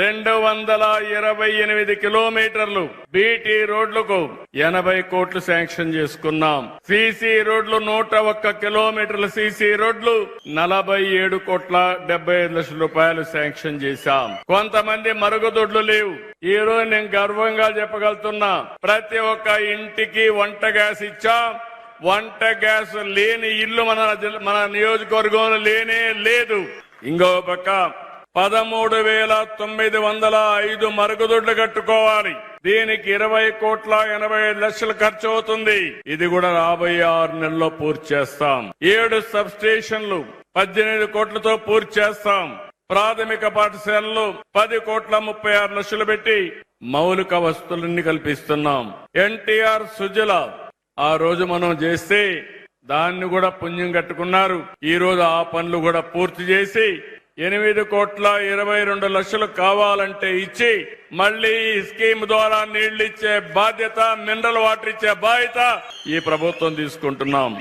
రెండు వందల ఇరవై ఎనిమిది కిలోమీటర్లు బీటీ రోడ్లకు ఎనభై కోట్లు శాంక్షన్ చేసుకున్నాం. సీసీ రోడ్లు నూట ఒక్క కిలోమీటర్ల సీసీ రోడ్లు నలభై ఏడు కోట్ల డెబ్బై ఐదు లక్షల రూపాయలు శాంక్షన్ చేశాం. కొంతమంది మరుగుదొడ్లు లేవు. ఈ రోజు నేను గర్వంగా చెప్పగలుగుతున్నా ప్రతి ఒక్క ఇంటికి వంట గ్యాస్ ఇచ్చాం. వంట గ్యాస్ లేని ఇల్లు మన జిల్లా- మన నియోజకవర్గంలో లేనే లేదు. ఇంకో పక్క పదమూడు వేల తొమ్మిది వందల ఐదు మరుగుదొడ్లు కట్టుకోవాలి. దీనికి ఇరవై కోట్ల ఎనభై ఐదు లక్షలు ఖర్చు అవుతుంది. ఇది కూడా రాబోయే ఆరు నెలల్లో పూర్తి చేస్తాం. ఏడు సబ్ స్టేషన్లు పద్దెనిమిది కోట్లతో పూర్తి చేస్తాం. ప్రాథమిక పాఠశాలలు పది కోట్ల ముప్పై ఆరు లక్షలు పెట్టి మౌలిక వస్తువులన్నీ కల్పిస్తున్నాం. ఎన్టీఆర్ సుజల ఆ రోజు మనం చేస్తే దాన్ని కూడా పుణ్యం కట్టుకున్నారు. ఈ రోజు ఆ పనులు కూడా పూర్తి చేసి ఎనిమిది కోట్ల ఇరవై రెండు లక్షలు కావాలంటే ఇచ్చి మళ్ళీ ఈ స్కీమ్ ద్వారా నీళ్ళు ఇచ్చే బాధ్యత మినరల్ వాటర్ ఇచ్చే బాధ్యత ఈ ప్రభుత్వం తీసుకుంటున్నాం.